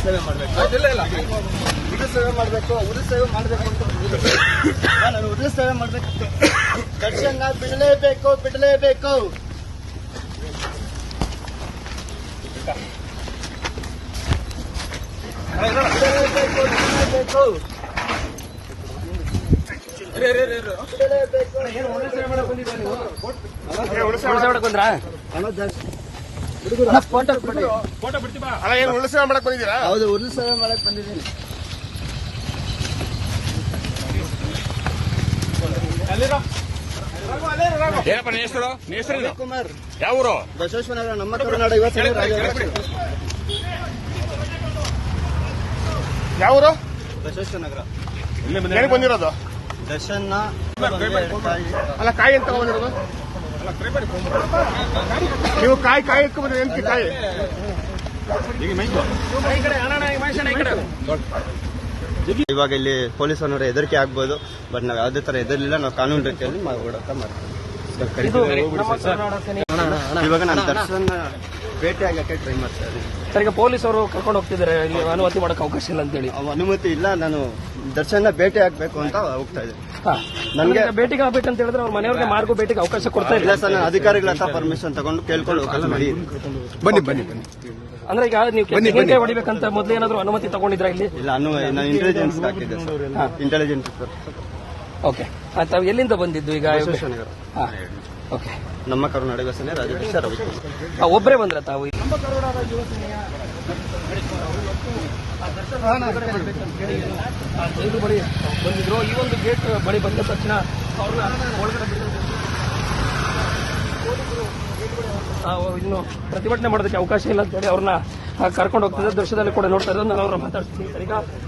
ಸೇವೆ ಮಾಡಬೇಕು ಇಲ್ಲ ಸೇವೆ ಮಾಡಬೇಕು ಮಾಡಬೇಕು ಅಂತ ನಾನು ಸೇವೆ ಮಾಡ್ಬೇಕು ದರ್ಶನ ಬಿಡಲೇಬೇಕು ಬಿಡಲೇಬೇಕು ಏನು ಉಳಿಸ ಮಾಡಕ್ ಬಂದಿದ್ದೀರಾ ಹೌದು ಉದು ಸೇವೆ ಮಾಡಕ್ ಬಂದಿದ್ದೀನಿ ಏನಪ್ಪ ನಿನ್ನ ಹೆಸರೇನು ಕುಮಾರ್ ಯಾವ ಊರು ಬಸವೇಶ್ವರ ನಮ್ಮ ಕರುನಾಡ ಇವತ್ತು. ಯಾವ ಊರು ಬಸವೇಶ್ವರ ನಗರ ಏನಕ್ಕೆ ಬಂದಿರೋದು? ದರ್ಶನ ಅಲ್ಲ ಕಾಯಿ ಅಂತ ಬಂದಿರೋದು ನೀವು ಕಾಯಿ ಕಾಯಿ ಬಂದ್ರೆ ಎಂತ ಕಾಯಿ? ಇವಾಗ ಇಲ್ಲಿ ಪೊಲೀಸ್ ಅನ್ನೋರು ಹೆದರಿಕೆ ಆಗ್ಬೋದು ಬಟ್ ನಾವ್ ಯಾವ್ದೇ ತರ ಹೆದರ್ಲಿಲ್ಲ ನಾವು ಕಾನೂನು ರೀತಿಯಲ್ಲಿ ನಾವು ಓಡಾಟ ಮಾಡ್ತೀವಿ ಇವಾಗ ನಾನು ದರ್ಶನ ಭೇಟಿ ಆಗಕ್ಕೆ ಟ್ರೈ ಮಾಡ್ತಾ ಇದ್ದೀನಿ ಸರ್ ಈಗ ಪೊಲೀಸ್ ಅವರು ಕರ್ಕೊಂಡು ಹೋಗ್ತಿದ್ದಾರೆ ಇಲ್ಲಿ ಅನುಮತಿ ಮಾಡೋಕೆ ಅವಕಾಶ ಇಲ್ಲ ಅಂತೇಳಿ. ಅವ್ ಅನುಮತಿ ಇಲ್ಲ ನಾನು ದರ್ಶನ ಭೇಟಿ ಆಗ್ಬೇಕು ಅಂತ ಹೋಗ್ತಾ ಇದ್ದೀನಿ. ನನಗೆ ಭೇಟಿಗೆ ಆಗ್ಬೇಕು ಅಂತ ಹೇಳಿದ್ರೆ ಅವ್ರ ಮನೆಯವ್ರಿಗೆ ಮಾರ್ಗ ಭೇಟಿಗೆ ಅವಕಾಶ ಕೊಡ್ತಾ ಇಲ್ಲ. ಸರ್ ನಾನು ಅಧಿಕಾರಿಗಳ ಹತ್ರ ಪರ್ಮಿಷನ್ ತಗೊಂಡು ಕೇಳ್ಕೊಂಡು ಅವಕಾಶ ಮಾಡಿ. ಬನ್ನಿ ಬನ್ನಿ ಬನ್ನಿ. ಅಂದ್ರೆ ಈಗ ನೀವು ಭೇಟಿ ಹೊಡಿಬೇಕಂತ ಮೊದಲು ಏನಾದ್ರು ಅನುಮತಿ ತಗೊಂಡಿದ್ರ ಇಲ್ಲಿ? ಇಲ್ಲ ಅನು ನಾನು ಇಂಟೆಲಿಜೆನ್ಸ್ ಹಾಕಿದ್ದೆ ಸರ್. Intelligence sir okay. ತಾವು ಎಲ್ಲಿಂದ ಬಂದಿದ್ದು ಈಗ? ಬಸವೇಶ್ವರ ನಗರ. ಹಾ. ಓಕೆ ನಮ್ಮ ಕರುನಾಡ ಯೋಜನೆ ರಾಜ್ಯಾಧ್ಯಕ್ಷ ರವಿಕುಮಾರ್. ಒಬ್ಬರೇ ಒಬ್ರೇ ಬಂದ್ರ ತಾವು ಬಳಿ ಬಂದಿದ್ರು. ಈ ಒಂದು ಗೇಟ್ ಬಳಿ ಬಂದ ತಕ್ಷಣ ಅವ್ರನ್ನ ಒಳಗಡೆ ಇನ್ನು ಪ್ರತಿಭಟನೆ ಮಾಡೋದಕ್ಕೆ ಅವಕಾಶ ಇಲ್ಲ ಅಂತ ಹೇಳಿ ಅವ್ರನ್ನ ಕರ್ಕೊಂಡು ಹೋಗ್ತಿದ್ದೆ ದೃಶ್ಯದಲ್ಲಿ ಕೂಡ ನೋಡ್ತಾ ಇರೋದು. ನಾನು ಅವ್ರನ್ನ ಮಾತಾಡ್ತೀನಿ ಸರಿಗಾ ಈಗ